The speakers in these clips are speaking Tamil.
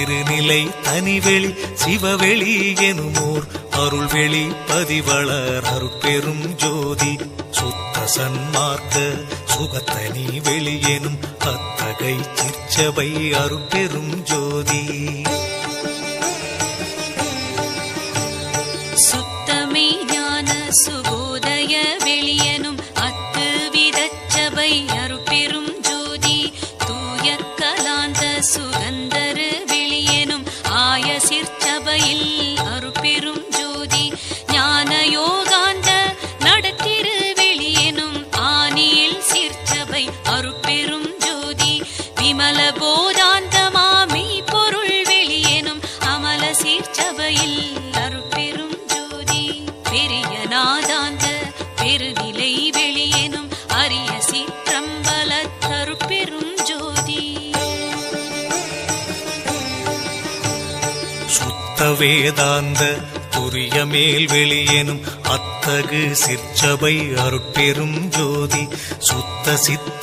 திருநிலை தனிவெளி சிவவெளி எனுமோர். அருள்வெளி பதிவளர் அருட்பெரும் ஜோதி. சுத்த சன்மார்க்க சுகத்தனி வெளியெனும் அத்தகை சிற்சபை அருட்பெரும் ஜோதி. சுத்தமே ஞான சுபோதய வெளியனும் அத்து விதச்சபை அருட்பெரும் சுத்த வேதாந்த புரிய மேல் வெளியேனும் அத்தகு சிற்சபை அருட்பெரும் ஜோதி சுத்த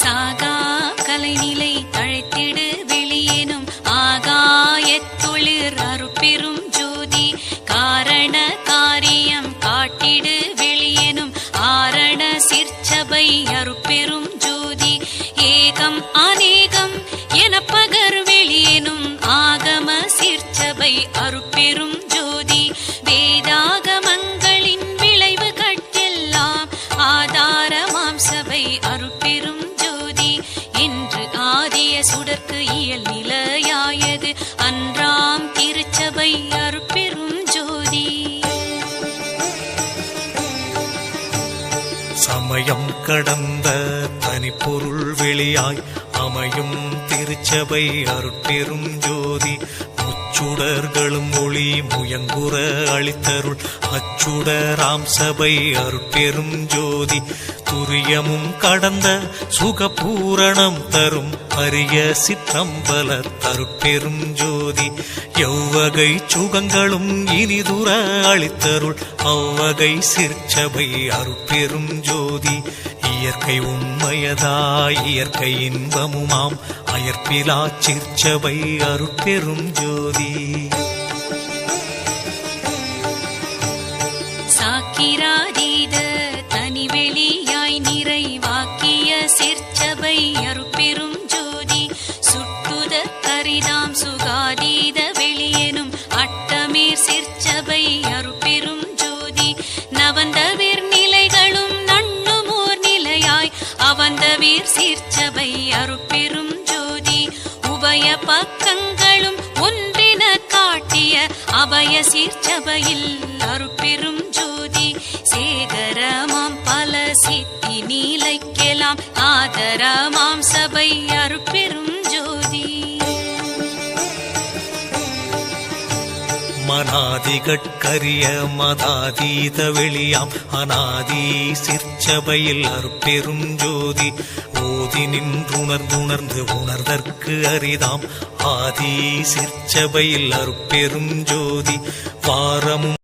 சாகா கலைநிலை தழைத்திடு வெளியேனும் ஆகாயத்தொழிற் அருட்பெரும் ஜோதி காரண காரியம் காட்டிடு வெளியேனும் ஆரண சிற்சபை அருட்பெரும் சமயம் கடந்த தனிப்பொருள் வெளியாய் அமையும் திருச்சபை அருட்பெரும் ஜோதி. முச்சுடர்களும் ஒளி முயங்குற அளித்தருள் அச்சுடராம் சபை அருட்பெரும் ஜோதி. துரியமும் கடந்த சுகபூரணம் தரும் அரிய சித்தம்பல தருப்பெரும் ஜோதி. எவ்வகை சுகங்களும் இனிதுர அளித்தருள் அவ்வகை சிற்சபை அருட்பெரும் ஜோதி. இயற்கை உண்மையதாய் இயற்கை இன்பமுமாம். அயற்பிலா சிற்சபை அருட்பெரும் ஜோதி. நவந்தவீர் நிலைகளும் நண்ணுமோர் நிலையாய். அவந்தவீர் சீர்ச்சபை அருப்பெரும் ஜோதி. உபய பக்கங்களும் ஒன்றின காட்டிய அபய சீர்ச்சபையில் அருப்பெரும் ஜோதி. சேகரமாம் பல சித்தி நீலைக்கெல்லாம் ஆதரமாம் சபை மனாதிகட்கரிய மதாதீத வெளியாம். அநாதி சிற்சபையில் அருட்பெரும் ஜோதி ஓதி நின்றுணர்ந்துணர்ந்து உணர்தற்கு அரிதாம். ஆதி சிற்சபையில் அருட்பெரும் ஜோதி வாரமும்